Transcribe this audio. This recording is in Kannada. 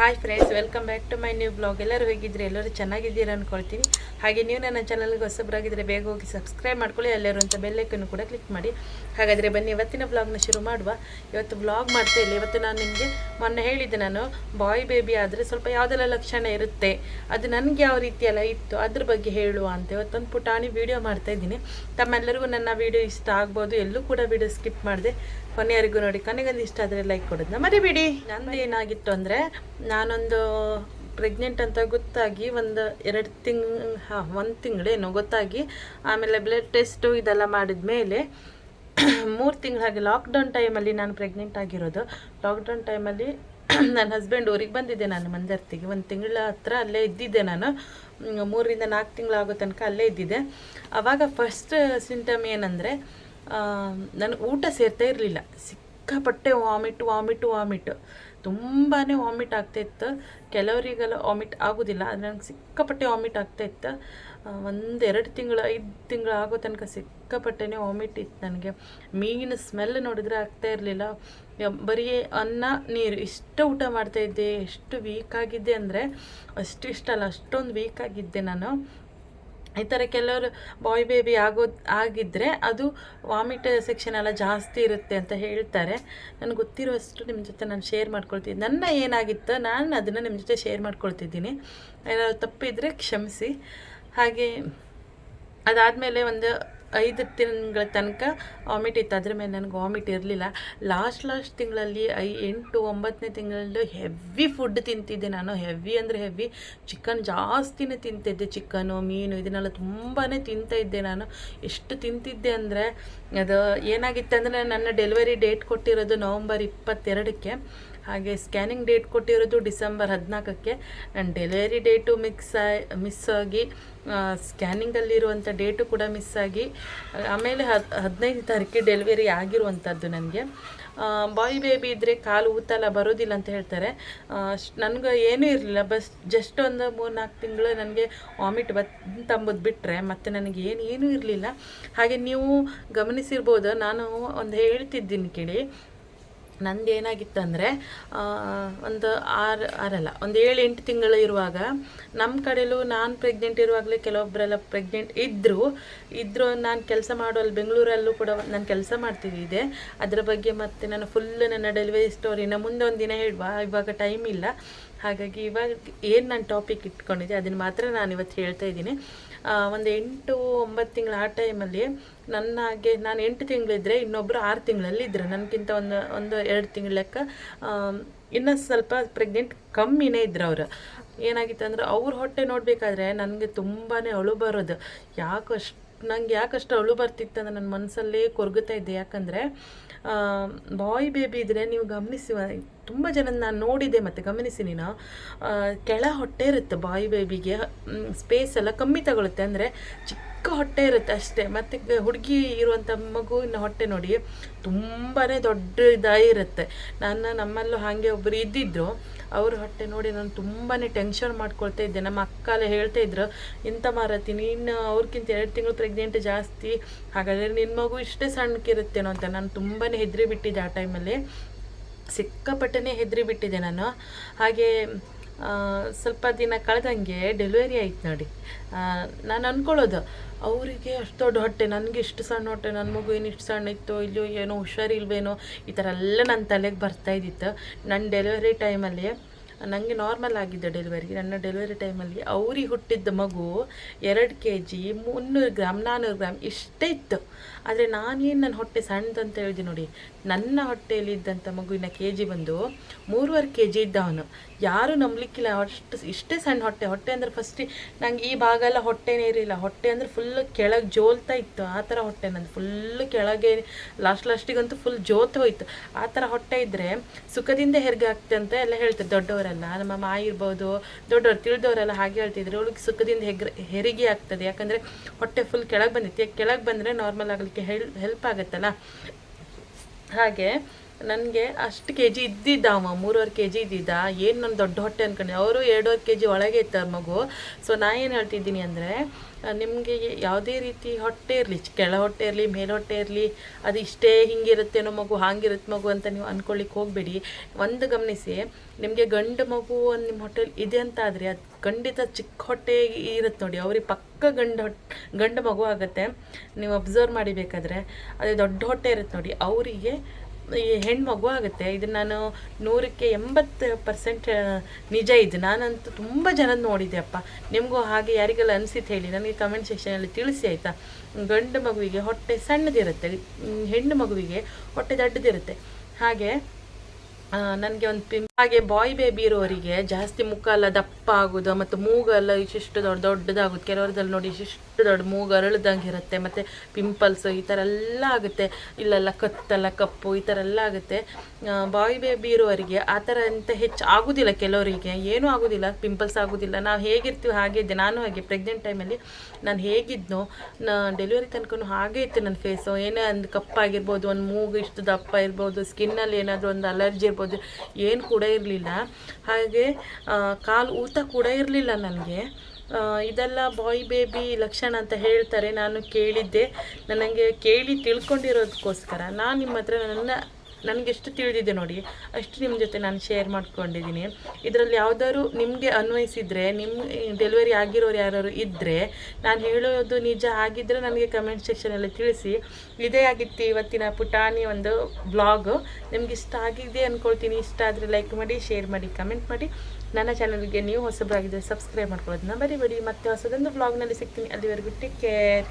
Hi friends welcome back to my new blog ಎಲ್ಲರೂ ಹೋಗಿದ್ರೆ ಎಲ್ಲರೂ ಚೆನ್ನಾಗಿದ್ದೀರಾ ಅಂದ್ಕೊಳ್ತೀನಿ ಹಾಗೆ ನೀವು ನನ್ನ ಚಾನಲ್ಗೆ ಹೊಸಬರಾಗಿದ್ದರೆ ಬೇಗ ಹೋಗಿ ಸಬ್ಸ್ಕ್ರೈಬ್ ಮಾಡ್ಕೊಳ್ಳಿ. ಎಲ್ಲರೂ ಅಂತ ಬೆಲ್ಲೈಕನ್ನು ಕೂಡ ಕ್ಲಿಕ್ ಮಾಡಿ. ಹಾಗಾದರೆ ಬನ್ನಿ, ಇವತ್ತಿನ ಬ್ಲಾಗ್ನ ಶುರು ಮಾಡುವ. ಇವತ್ತು ಬ್ಲಾಗ್ ಮಾಡ್ತಾ ಇಲ್ಲ ಇವತ್ತು ನಾನು ನಿಮಗೆ ಮೊನ್ನೆ ಹೇಳಿದ್ದೆ, ನಾನು ಬಾಯ್ ಬೇಬಿ ಆದರೆ ಸ್ವಲ್ಪ ಯಾವುದೆಲ್ಲ ಲಕ್ಷಣ ಇರುತ್ತೆ, ಅದು ನನಗೆ ಯಾವ ರೀತಿಯೆಲ್ಲ ಇತ್ತು, ಅದ್ರ ಬಗ್ಗೆ ಹೇಳುವ ಅಂತ ಇವತ್ತೊಂದು ಪುಟಾಣಿ ವಿಡಿಯೋ ಮಾಡ್ತಾ ಇದ್ದೀನಿ. ತಮ್ಮೆಲ್ಲರಿಗೂ ನನ್ನ ವೀಡಿಯೋ ಇಷ್ಟ ಆಗ್ಬೋದು. ಎಲ್ಲೂ ಕೂಡ ವೀಡಿಯೋ ಸ್ಕಿಪ್ ಮಾಡಿದೆ. ಕೊನೆಯವರೆಗೂ ನೋಡಿ. ಕೊನೆಗೊಂದು ಇಷ್ಟ ಆದರೆ ಲೈಕ್ ಕೊಡೋದನ್ನ ಮರಿಬೇಡಿ. ನಂದು ಏನಾಗಿತ್ತು ಅಂದರೆ ನಾನೊಂದು ಪ್ರೆಗ್ನೆಂಟ್ ಅಂತ ಗೊತ್ತಾಗಿ ಒಂದು ಎರಡು ತಿಂಗ್, ಹಾಂ, ಒಂದು ತಿಂಗಳೇನೋ ಗೊತ್ತಾಗಿ ಆಮೇಲೆ ಬ್ಲಡ್ ಟೆಸ್ಟು ಇದೆಲ್ಲ ಮಾಡಿದ ಮೇಲೆ ಮೂರು ತಿಂಗಳು ಹಾಗೆ ಲಾಕ್ಡೌನ್ ಟೈಮಲ್ಲಿ ನಾನು ಪ್ರೆಗ್ನೆಂಟ್ ಆಗಿರೋದು. ಲಾಕ್ಡೌನ್ ಟೈಮಲ್ಲಿ ನನ್ನ ಹಸ್ಬೆಂಡ್ ಊರಿಗೆ ಬಂದಿದ್ದೆ ನಾನು ಮಂದರ್ತಿಗೆ ಒಂದು ತಿಂಗಳ ಹತ್ರ ಅಲ್ಲೇ ಇದ್ದಿದ್ದೆ ನಾನು. ಮೂರರಿಂದ ನಾಲ್ಕು ತಿಂಗಳಾಗೋ ತನಕ ಅಲ್ಲೇ ಇದ್ದಿದ್ದೆ. ಆವಾಗ ಫಸ್ಟ್ ಸಿಂಟಮ್ ಏನಂದರೆ ನನಗೆ ಊಟ ಸೇರ್ತಾ ಇರಲಿಲ್ಲ. ಸಿಕ್ಕಾಪಟ್ಟೆ ವಾಮಿಟ್ ವಾಮಿಟ್ ವಾಮಿಟ್ ತುಂಬಾ ವಾಮಿಟ್ ಆಗ್ತಾಯಿತ್ತು ಕೆಲವರಿಗೆಲ್ಲ ವಾಮಿಟ್ ಆಗೋದಿಲ್ಲ, ಆದರೆ ನಂಗೆ ಸಿಕ್ಕಾಪಟ್ಟೆ ವಾಮಿಟ್ ಆಗ್ತಾಯಿತ್ತು ಒಂದು ಎರಡು ತಿಂಗಳು, ಐದು ತಿಂಗಳು ಆಗೋ ತನಕ ಸಿಕ್ಕಾಪಟ್ಟೆ ವಾಮಿಟ್ ಇತ್ತು ನನಗೆ. ಮೀನಿನ ಸ್ಮೆಲ್ ನೋಡಿದರೆ ಆಗ್ತಾ ಇರಲಿಲ್ಲ. ಬರೀ ಅನ್ನ, ನೀರು, ಇಷ್ಟು ಊಟ ಮಾಡ್ತಾಯಿದ್ದೆ ಎಷ್ಟು ವೀಕ್ ಆಗಿದ್ದೆ ಅಂದರೆ ಅಷ್ಟು ಇಷ್ಟ ಅಲ್ಲ, ಅಷ್ಟೊಂದು ವೀಕ್ ಆಗಿದ್ದೆ ನಾನು. ಈ ಥರ ಕೆಲವರು ಬಾಯ್ ಬೇಬಿ ಆಗೋ ಆಗಿದ್ದರೆ ಅದು ವಾಮಿಟ್ ಸೆಕ್ಷನ್ ಎಲ್ಲ ಜಾಸ್ತಿ ಇರುತ್ತೆ ಅಂತ ಹೇಳ್ತಾರೆ. ನನಗೆ ಗೊತ್ತಿರುವಷ್ಟು ನಿಮ್ಮ ಜೊತೆ ನಾನು ಶೇರ್ ಮಾಡ್ಕೊಳ್ತೀನಿ. ನನ್ನ ಏನಾಗಿತ್ತು ನಾನು ಅದನ್ನು ನಿಮ್ಮ ಜೊತೆ ಶೇರ್ ಮಾಡ್ಕೊಳ್ತಿದ್ದೀನಿ. ಏನಾದ್ರು ತಪ್ಪಿದರೆ ಕ್ಷಮಿಸಿ. ಹಾಗೆ ಅದಾದಮೇಲೆ ಒಂದು ಐದು ತಿಂಗಳ ತನಕ ವಾಮಿಟ್ ಇತ್ತು. ಅದ್ರ ಮೇಲೆ ನನಗೆ ವಾಮಿಟ್ ಇರಲಿಲ್ಲ. ಲಾಸ್ಟ್ ಲಾಸ್ಟ್ ತಿಂಗಳಲ್ಲಿ ಐ ಎಂಟು, ಒಂಬತ್ತನೇ ತಿಂಗಳಲ್ಲೂ ಹೆವಿ ಫುಡ್ ತಿಂತಿದ್ದೆ ನಾನು. ಹೆವಿ ಅಂದರೆ ಹೆವಿ ಚಿಕನ್ ಜಾಸ್ತಿನೇ ತಿಂತಿದ್ದೆ. ಚಿಕನು ಮೀನು ಇದನ್ನೆಲ್ಲ ತುಂಬಾ ತಿಂತಾ ಇದ್ದೆ ನಾನು. ಎಷ್ಟು ತಿಂತಿದ್ದೆ ಅಂದರೆ ಅದು ಏನಾಗಿತ್ತು ಅಂದರೆ ನನ್ನ ಡೆಲಿವರಿ ಡೇಟ್ ಕೊಟ್ಟಿರೋದು ನವಂಬರ್ ಇಪ್ಪತ್ತೆರಡಕ್ಕೆ. ಹಾಗೆ ಸ್ಕ್ಯಾನಿಂಗ್ ಡೇಟ್ ಕೊಟ್ಟಿರೋದು ಡಿಸೆಂಬರ್ ಹದಿನಾಲ್ಕಕ್ಕೆ ನನ್ನ ಡೆಲಿವರಿ ಡೇಟು ಮಿಕ್ಸ್ ಮಿಸ್ ಆಗಿ ಸ್ಕ್ಯಾನಿಂಗಲ್ಲಿರುವಂಥ ಡೇಟು ಕೂಡ ಮಿಸ್ ಆಗಿ, ಆಮೇಲೆ ಹದ್, ಹದಿನೈದು ತಾರೀಕಿಗೆ ಡೆಲಿವರಿ ಆಗಿರುವಂಥದ್ದು ನನಗೆ. ಬಾಯ್ ಬೇಬಿ ಇದ್ದರೆ ಕಾಲು ಊತಲ್ಲ ಬರೋದಿಲ್ಲ ಅಂತ ಹೇಳ್ತಾರೆ. ನನಗೆ ಏನೂ ಇರಲಿಲ್ಲ. ಬಸ್ ಜಸ್ಟ್ ಒಂದು ಮೂರು ನಾಲ್ಕು ತಿಂಗಳು ನನಗೆ ವಾಮಿಟ್ ಬಂತಂಬುದು ಬಿಟ್ಟರೆ ಮತ್ತು ನನಗೆ ಏನು, ಏನೂ ಇರಲಿಲ್ಲ. ಹಾಗೆ ನೀವು ಗಮನಿಸಿರ್ಬೋದು, ನಾನು ಒಂದು ಹೇಳ್ತಿದ್ದೀನಿ ಕೇಳಿ. ನಂದು ಏನಾಗಿತ್ತಂದರೆ ಒಂದು ಆರು, ಆರಲ್ಲ, ಒಂದು ಏಳು, ಎಂಟು ತಿಂಗಳು ಇರುವಾಗ ನಮ್ಮ ಕಡೆಯಲ್ಲೂ ನಾನು ಪ್ರೆಗ್ನೆಂಟ್ ಇರುವಾಗಲೇ ಕೆಲವೊಬ್ಬರೆಲ್ಲ ಪ್ರೆಗ್ನೆಂಟ್ ಇದ್ದರು ಇದ್ದರು ನಾನು ಕೆಲಸ ಮಾಡೋಲ್ಲಿ ಬೆಂಗಳೂರಲ್ಲೂ ಕೂಡ ನಾನು ಕೆಲಸ ಮಾಡ್ತಿದ್ದೆ ಅದರ ಬಗ್ಗೆ ಮತ್ತು ನಾನು ಫುಲ್ ನನ್ನ ಡೆಲಿವರಿ ಸ್ಟೋರಿನ ಮುಂದೆ ಒಂದು ದಿನ ಹೇಳುವ, ಇವಾಗ ಟೈಮ್ ಇಲ್ಲ. ಹಾಗಾಗಿ ಇವಾಗ ಏನು ನಾನು ಟಾಪಿಕ್ ಇಟ್ಕೊಂಡಿದ್ದೆ, ಅದನ್ನು ಮಾತ್ರ ನಾನು ಇವತ್ತು ಹೇಳ್ತಾ ಇದ್ದೀನಿ. ಒಂದು ಎಂಟು, ಒಂಬತ್ತು ತಿಂಗಳು ಆ ಟೈಮಲ್ಲಿ ನನ್ನ ಹಾಗೆ ನಾನು ಎಂಟು ತಿಂಗಳಿದ್ದರೆ ಇನ್ನೊಬ್ಬರು ಆರು ತಿಂಗಳಲ್ಲಿ ಇದ್ದರು ನನಗಿಂತ ಒಂದು ಒಂದು ಎರಡು ತಿಂಗಳ ಲೆಕ್ಕ. ಇನ್ನೂ ಸ್ವಲ್ಪ ಪ್ರೆಗ್ನೆಂಟ್ ಕಮ್ಮಿನೇ ಇದ್ರು ಅವರು. ಏನಾಗಿತ್ತು ಅಂದರೆ ಅವ್ರ ಹೊಟ್ಟೆ ನೋಡಬೇಕಾದ್ರೆ ನನಗೆ ತುಂಬಾ ಅಳು ಬರೋದು. ಯಾಕಷ್ಟು ನಂಗೆ ಯಾಕಷ್ಟು ಅಳು ಬರ್ತಿತ್ತು ಅಂದರೆ ನನ್ನ ಮನಸ್ಸಲ್ಲೇ ಕೊರಗುತ್ತಾ ಇದ್ದೆ. ಯಾಕಂದರೆ ಬಾಯ್ ಬೇಬಿ ಇದ್ದರೆ ನೀವು ಗಮನಿಸಿ ತುಂಬ ಜನ ನಾನು ನೋಡಿದೆ ಮತ್ತು ಗಮನಿಸಿ ನೀನು. ಕೆಳ ಹೊಟ್ಟೆ ಇರುತ್ತೆ ಬಾಯಿ ಬೇಬಿಗೆ ಸ್ಪೇಸ್ ಎಲ್ಲ ಕಮ್ಮಿ ತಗೊಳುತ್ತೆ ಅಂದರೆ ಚಿಕ್ಕ ಹೊಟ್ಟೆ ಇರುತ್ತೆ ಅಷ್ಟೇ. ಮತ್ತು ಹುಡುಗಿ ಇರುವಂಥ ಮಗುವಿನ ಹೊಟ್ಟೆ ನೋಡಿ ತುಂಬಾ ದೊಡ್ಡ ಇದಾಗಿರುತ್ತೆ ನಾನು ನಮ್ಮಲ್ಲೂ ಹಾಗೆ ಒಬ್ಬರು ಇದ್ದಿದ್ರು. ಅವ್ರ ಹೊಟ್ಟೆ ನೋಡಿ ನಾನು ತುಂಬಾ ಟೆನ್ಷನ್ ಮಾಡ್ಕೊಳ್ತಾ ಇದ್ದೆ. ನಮ್ಮ ಅಕ್ಕ ಎಲ್ಲ ಹೇಳ್ತಾ ಇದ್ರು ಇಂಥ ಮಾರತಿ, ನೀನು ಅವ್ರಿಗಿಂತ ಎರಡು ತಿಂಗಳು ಪ್ರೆಗ್ನೆಂಟ್ ಜಾಸ್ತಿ. ಹಾಗಾದರೆ ನಿನ್ನ ಮಗು ಇಷ್ಟೇ ಸಣ್ಣಕ್ಕಿರುತ್ತೇನೋ ಅಂತ. ನಾನು ತುಂಬಾ ಹೆದರಿ ಬಿಟ್ಟಿದ್ದೆ ಆ ಟೈಮಲ್ಲಿ ಸಿಕ್ಕಾಪಟ್ಟೆನೇ ಹೆದರಿ ಬಿಟ್ಟಿದ್ದೆ ನಾನು. ಹಾಗೆ ಸ್ವಲ್ಪ ದಿನ ಕಳೆದಂಗೆ ಡೆಲಿವರಿ ಆಯ್ತು ನೋಡಿ. ನಾನು ಅಂದ್ಕೊಳ್ಳೋದು ಅವರಿಗೆ ಅಷ್ಟು ದೊಡ್ಡ ಹೊಟ್ಟೆ, ನನಗೆ ಇಷ್ಟು ಸಣ್ಣ ಹೊಟ್ಟೆ ನನ್ನ ಮಗು ಏನು ಇಷ್ಟು ಸಣ್ಣ ಇತ್ತು, ಇಲ್ಲೋ ಏನೋ ಹುಷಾರಿಲ್ವೇನೋ, ಈ ಥರ ಎಲ್ಲ ನನ್ನ ತಲೆಗೆ ಬರ್ತಾ ಇದ್ದಿತ್ತು. ನನ್ನ ಡೆಲಿವರಿ ಟೈಮಲ್ಲಿ ನನಗೆ ನಾರ್ಮಲ್ ಆಗಿದ್ದ ಡೆಲಿವರಿ ನನ್ನ ಡೆಲಿವರಿ ಟೈಮಲ್ಲಿ ಅವ್ರಿಗೆ ಹುಟ್ಟಿದ್ದ ಮಗು ಎರಡು ಕೆ ಜಿ ಮುನ್ನೂರು ಗ್ರಾಮ್ ನಾನ್ನೂರು ಗ್ರಾಮ್ ಇಷ್ಟೇ ಇತ್ತು. ಆದರೆ ನಾನೇನು ನನ್ನ ಹೊಟ್ಟೆ ಸಣ್ಣದಂತ ಹೇಳಿದೆ ನೋಡಿ. ನನ್ನ ಹೊಟ್ಟೆಯಲ್ಲಿ ಇದ್ದಂಥ ಮಗುವಿನ ಕೆ ಜಿ ಬಂದು ಮೂರುವರೆ ಕೆ ಜಿ ಇದ್ದ ಅವನು. ಯಾರೂ ನಂಬಲಿಕ್ಕಿಲ್ಲ, ಅಷ್ಟು ಇಷ್ಟೇ ಸಣ್ಣ ಹೊಟ್ಟೆ. ಹೊಟ್ಟೆ ಅಂದರೆ ಫಸ್ಟಿ ನಂಗೆ ಈ ಭಾಗ ಎಲ್ಲ ಹೊಟ್ಟೆನೇ ಇರಲಿಲ್ಲ. ಹೊಟ್ಟೆ ಅಂದರೆ ಫುಲ್ ಕೆಳಗೆ ಜೋಲ್ತಾ ಇತ್ತು. ಆ ಥರ ಹೊಟ್ಟೆ ನಂದು. ಫುಲ್ ಕೆಳಗೆ ಲಾಸ್ಟ್ ಲಾಸ್ಟಿಗಂತೂ ಫುಲ್ ಜೋತ ಹೋಯ್ತು. ಆ ಥರ ಹೊಟ್ಟೆ ಇದ್ದರೆ ಸುಖದಿಂದ ಹೆರಿಗೆ ಆಗ್ತದೆ ಅಂತ ಎಲ್ಲ ಹೇಳ್ತಾರೆ ದೊಡ್ಡವರೆಲ್ಲ. ನಮ್ಮ ಮಾಯಿ ಇರ್ಬೋದು, ದೊಡ್ಡವ್ರು ತಿಳಿದವರೆಲ್ಲ ಹಾಗೆ ಹೇಳ್ತಿದ್ರು. ಅವಳಿಗೆ ಸುಖದಿಂದ ಹೆಗ್ರೆ ಹೆರಿಗೆ ಆಗ್ತದೆ ಯಾಕಂದರೆ ಹೊಟ್ಟೆ ಫುಲ್ ಕೆಳಗೆ ಬಂದಿತ್ತು. ಕೆಳಗೆ ಬಂದರೆ ನಾರ್ಮಲ್ ಆಗಲಿಕ್ಕೆ ಹೆಲ್ ಹೆಲ್ಪ್ ಆಗುತ್ತಲ್ಲ? ಹಾಗೆ ನನಗೆ ಅಷ್ಟು ಕೆ ಜಿ ಇದ್ದಿದ್ದ ಅವ, ಮೂರುವರೆ ಕೆ ಜಿ ಇದ್ದಿದ್ದ. ಏನು ನನ್ನ ದೊಡ್ಡ ಹೊಟ್ಟೆ ಅನ್ಕೊಂಡೆ. ಅವರು ಎರಡೂವರೆ ಕೆ ಜಿ ಒಳಗೆ ಇತ್ತು ಮಗು. ಸೊ ನಾ ಏನು ಹೇಳ್ತಿದ್ದೀನಿ ಅಂದರೆ ನಿಮಗೆ ಯಾವುದೇ ರೀತಿ ಹೊಟ್ಟೆ ಇರಲಿ, ಕೆಳ ಹೊಟ್ಟೆ ಇರಲಿ, ಮೇಲೆ ಹೊಟ್ಟೆ ಇರಲಿ, ಅದು ಇಷ್ಟೇ ಹಿಂಗಿರುತ್ತೇನೋ ಮಗು ಹಾಗಿರುತ್ತೆ ಮಗು ಅಂತ ನೀವು ಅಂದ್ಕೊಳ್ಳಿಕ್ಕೆ ಹೋಗಬೇಡಿ. ಒಂದು ಗಮನಿಸಿ, ನಿಮಗೆ ಗಂಡು ಮಗು ಒಂದು ನಿಮ್ಮ ಹೊಟ್ಟೆಲಿ ಇದೆ ಅಂತ ಆದರೆ ಅದು ಖಂಡಿತ ಚಿಕ್ಕ ಹೊಟ್ಟೆ ಇರುತ್ತೆ ನೋಡಿ. ಅವ್ರಿಗೆ ಪಕ್ಕ ಗಂಡು ಹೊಟ್ಟೆ ಗಂಡು ಮಗು ಆಗುತ್ತೆ. ನೀವು ಅಬ್ಸರ್ವ್ ಮಾಡಿಬೇಕಾದ್ರೆ ಅದೇ ದೊಡ್ಡ ಹೊಟ್ಟೆ ಇರುತ್ತೆ ನೋಡಿ. ಅವರಿಗೆ ಈ ಹೆಣ್ಣು ಮಗು ಆಗುತ್ತೆ. ಇದು ನಾನು ನೂರಕ್ಕೆ ಎಂಬತ್ತು ಪರ್ಸೆಂಟ್ ನಿಜ ಇದು. ನಾನಂತೂ ತುಂಬ ಜನ ನೋಡಿದ್ದೆ ಅಪ್ಪ. ನಿಮಗೂ ಹಾಗೆ ಯಾರಿಗೆಲ್ಲ ಅನಿಸಿತ್ತು ಹೇಳಿ, ನನಗೆ ಕಮೆಂಟ್ ಸೆಕ್ಷನಲ್ಲಿ ತಿಳಿಸಿ ಆಯಿತಾ? ಗಂಡು ಮಗುವಿಗೆ ಹೊಟ್ಟೆ ಸಣ್ಣದಿರುತ್ತೆ. ಹೆಣ್ಣು ಮಗುವಿಗೆ ಹೊಟ್ಟೆ ದೊಡ್ಡದಿರುತ್ತೆ. ಹಾಗೆ ನನಗೆ ಒಂದು ಪಿಂ ಹಾಗೆ ಬಾಯ್ ಬೇಬಿ ಇರೋರಿಗೆ ಜಾಸ್ತಿ ಮುಖ ಎಲ್ಲ ದಪ್ಪ ಆಗೋದು, ಮತ್ತು ಮೂಗೆಲ್ಲ ಇಷ್ಟಿಷ್ಟು ದೊಡ್ಡ ದೊಡ್ಡದಾಗುತ್ತೆ ಕೆಲವರದಲ್ಲಿ ನೋಡಿ ಇಷ್ಟಿಷ್ಟು ದೊಡ್ಡ ಮೂಗು ಅರಳ್ದಂಗೆ ಇರುತ್ತೆ, ಮತ್ತು ಪಿಂಪಲ್ಸ್ ಈ ಥರ ಎಲ್ಲ ಆಗುತ್ತೆ. ಇಲ್ಲೆಲ್ಲ ಕತ್ತೆಲ್ಲ ಕಪ್ಪು ಈ ಥರ ಎಲ್ಲ ಆಗುತ್ತೆ. ಬಾಯ್ ಬೇಬಿ ಇರೋರಿಗೆ ಆ ಥರ ಅಂತ ಹೆಚ್ಚು ಆಗೋದಿಲ್ಲ ಕೆಲವರಿಗೆ. ಏನೂ ಆಗೋದಿಲ್ಲ ಪಿಂಪಲ್ಸ್ ಆಗೋದಿಲ್ಲ. ನಾವು ಹೇಗಿರ್ತೀವಿ ಹಾಗೆ ಇದ್ದೆ. ನಾನು ಹಾಗೆ ಪ್ರೆಗ್ನೆಂಟ್ ಟೈಮಲ್ಲಿ ನಾನು ಹೇಗಿದ್ನೋ, ನಾ ಡೆಲಿವರಿ ತನಕ ಹಾಗೆ ಇತ್ತು ನನ್ನ ಫೇಸು ಏನೇ ಒಂದು ಕಪ್ಪಾಗಿರ್ಬೋದು, ಒಂದು ಮೂಗು ಇಷ್ಟು ದಪ್ಪ ಇರ್ಬೋದು ಸ್ಕಿನ್ನಲ್ಲಿ ಏನಾದರೂ ಒಂದು ಅಲರ್ಜಿ ಇರ್ಬೋದು, ಏನು ಕೂಡ ಇರಲಿಲ್ಲ. ಹಾಗೆ ಕಾಲು ಊತ ಕೂಡ ಇರಲಿಲ್ಲ ನನಗೆ. ಇದೆಲ್ಲ ಬಾಯ್ ಬೇಬಿ ಲಕ್ಷಣ ಅಂತ ಹೇಳ್ತಾರೆ, ನಾನು ಕೇಳಿದ್ದೆ. ನನಗೆ ಕೇಳಿ ತಿಳ್ಕೊಂಡಿರೋದಕ್ಕೋಸ್ಕರ ನಾನು ನಿಮ್ಮ ಹತ್ರ ನನ್ನ ನನಗೆಷ್ಟು ತಿಳಿದಿದೆ ನೋಡಿ, ಅಷ್ಟು ನಿಮ್ಮ ಜೊತೆ ನಾನು ಶೇರ್ ಮಾಡ್ಕೊಂಡಿದ್ದೀನಿ. ಇದರಲ್ಲಿ ಯಾವುದಾದ್ರು ನಿಮಗೆ ಅನ್ವಯಿಸಿದರೆ ನಿಮ್ಮ ಡೆಲಿವರಿ ಆಗಿರೋರು ಯಾರು ಇದ್ದರೆ ನಾನು ಹೇಳೋದು ನಿಜ ಆಗಿದ್ದರೆ ನನಗೆ ಕಮೆಂಟ್ ಸೆಕ್ಷನಲ್ಲಿ ತಿಳಿಸಿ. ಇದೇ ಆಗಿತ್ತು ಇವತ್ತಿನ ಪುಟಾಣಿ ಒಂದು ಬ್ಲಾಗ್ ನಿಮ್ಗೆ ಇಷ್ಟ ಆಗಿದೆ ಅಂದ್ಕೊಳ್ತೀನಿ ಇಷ್ಟ ಆದರೆ ಲೈಕ್ ಮಾಡಿ ಶೇರ್ ಮಾಡಿ ಕಮೆಂಟ್ ಮಾಡಿ. ನನ್ನ ಚಾನಲ್ಗೆ ನೀವು ಹೊಸಬರಾಗಿದ್ದರೆ ಸಬ್ಸ್ಕ್ರೈಬ್ ಮಾಡ್ಕೊಳ್ಳೋದನ್ನ ಬರಿಬೇಡಿ ಮತ್ತೆ ಹೊಸದೊಂದು ಬ್ಲಾಗ್ನಲ್ಲಿ ಸಿಗ್ತೀನಿ. ಅಲ್ಲಿವರೆಗೂ ಟೇಕ್ ಕೇರ್